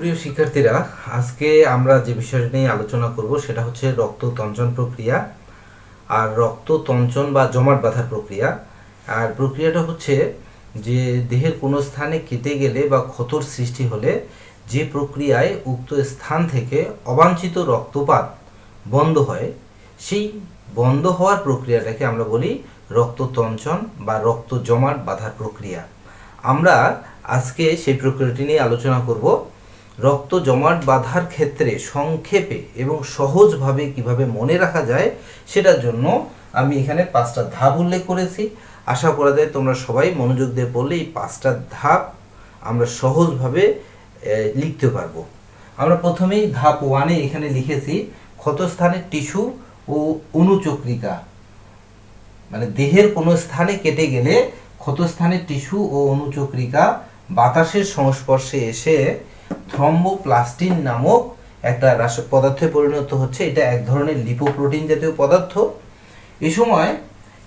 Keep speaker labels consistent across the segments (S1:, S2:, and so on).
S1: সুপ্রিয় শিক্ষার্থীরা, আজকে আমরা যে বিষয়টা নিয়ে আলোচনা করব সেটা হচ্ছে রক্ত তঞ্চন প্রক্রিয়া আর রক্ত তঞ্চন বা জমাট বাঁধার প্রক্রিয়া। আর প্রক্রিয়াটা হচ্ছে যে দেহের কোনো স্থানে কেটে গেলে বা ক্ষতর সৃষ্টি হলে যে প্রক্রিয়ায় উক্ত স্থান থেকে অবাঞ্ছিত রক্তপাত বন্ধ হয়, সেই বন্ধ হওয়ার প্রক্রিয়াটাকে আমরা বলি রক্ত তঞ্চন বা রক্ত জমাট বাঁধার প্রক্রিয়া। আমরা আজকে সেই প্রক্রিয়াটি নিয়ে আলোচনা করব। রক্ত জমাট বাঁধার ক্ষেত্রে সংক্ষেপে এবং সহজভাবে কীভাবে মনে রাখা যায় সেটার জন্য আমি এখানে পাঁচটা ধাপ উল্লেখ করেছি। আশা করা যায় তোমরা সবাই মনোযোগ দিয়ে পড়লে এই পাঁচটা ধাপ আমরা সহজভাবে লিখতে পারব। আমরা প্রথমেই ধাপ ওয়ানে এখানে লিখেছি ক্ষতস্থানের টিস্যু ও অনুচক্রিকা। মানে দেহের কোনো স্থানে কেটে গেলে ক্ষতস্থানের টিস্যু ও অনুচক্রিকা বাতাসের সংস্পর্শে এসে থ্রম্বোপ্লাস্টিন নামক একটা রাস পদার্থে পরিণত হচ্ছে। এটা এক ধরনের লিপোপ্রোটিন জাতীয় পদার্থ। এ সময়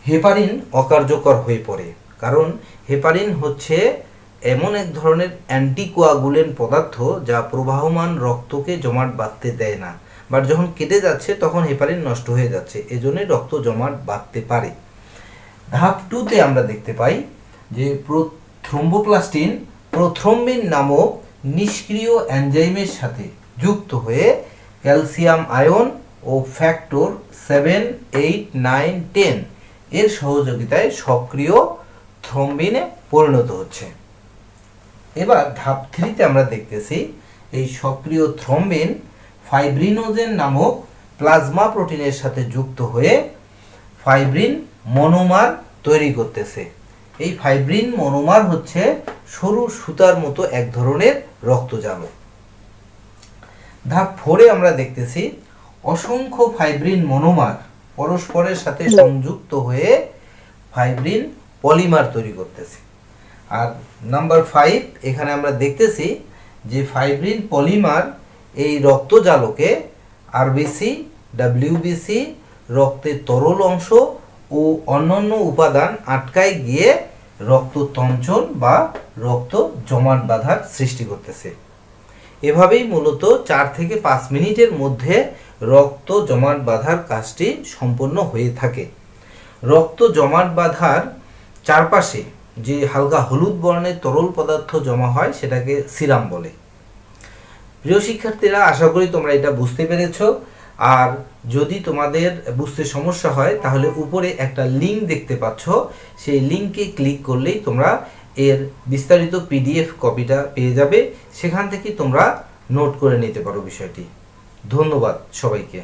S1: হেপারিন অকার্যকর হয়ে পড়ে। কারণ হেপারিন হচ্ছে এমন এক ধরনের অ্যান্টিকোয়াগুলেন পদার্থ যা প্রবাহমান রক্তকে জমাট বাঁধতে দেয় না। বাট যখন কেটে যাচ্ছে, তখন হেপারিন নষ্ট হয়ে যাচ্ছে। এজন্যই রক্ত জমাট বাঁধতে পারে। ধাপ টুতে আমরা দেখতে পাই যে প্রো- থ্রোম্বোপ্লাস্টিন প্রোথ্রম্বিন নামক নিষ্ক্রিয় এনজাইমের সাথে যুক্ত হয়ে ক্যালসিয়াম আয়ন ও factor seven, eight, nine, ten এর সহযোগিতায় সক্রিয় থ্রম্বিনে পরিণত হচ্ছে। এবার ধাপ থ্রিতে আমরা দেখতেছি এই সক্রিয় থ্রম্বিন ফাইব্রিনোজেন নামক প্লাজমা প্রোটিনের সাথে যুক্ত হয়ে ফাইব্রিন মনোমার তৈরি করতেছে। এই ফাইব্রিন মনোমার হচ্ছে সরু সুতার মতো এক ধরনের রক্তজালক ধাপ ফোরে আমরা দেখতেছি অসংখ্য ফাইব্রিন মনোমার পরস্পরের সাথে সংযুক্ত হয়ে ফাইব্রিন পলিমার তৈরি করতেছে। আর নাম্বার ফাইভ এখানে আমরা দেখতেছি যে ফাইব্রিন পলিমার এই রক্তজালকে আরবিসি ডাব্লিউবিসি রক্তের তরল অংশ ও অন্যান্য উপাদান আটকায় গিয়ে রক্ত তঞ্চন বা রক্ত জমাট বাঁধার সৃষ্টি করতেছে। এভাবেই মূলত চার থেকে পাঁচ মিনিটের মধ্যে রক্ত জমাট বাঁধার কাজটি সম্পন্ন হয়ে থাকে। রক্ত জমাট বাঁধার চারপাশে যে হালকা হলুদ বর্ণের তরল পদার্থ জমা হয়, সেটাকে সিরাম বলে। প্রিয় শিক্ষার্থীরা, আশা করি তোমরা এটা বুঝতে পেরেছ। আর যদি তোমাদের বুঝতে সমস্যা হয়, তাহলে উপরে একটা লিঙ্ক দেখতে পাচ্ছ। সেই লিঙ্কে ক্লিক করলেই তোমরা এর বিস্তারিত পিডিএফ কপিটা পেয়ে যাবে। সেখান থেকে তোমরা নোট করে নিতে পারো বিষয়টি। ধন্যবাদ সবাইকে।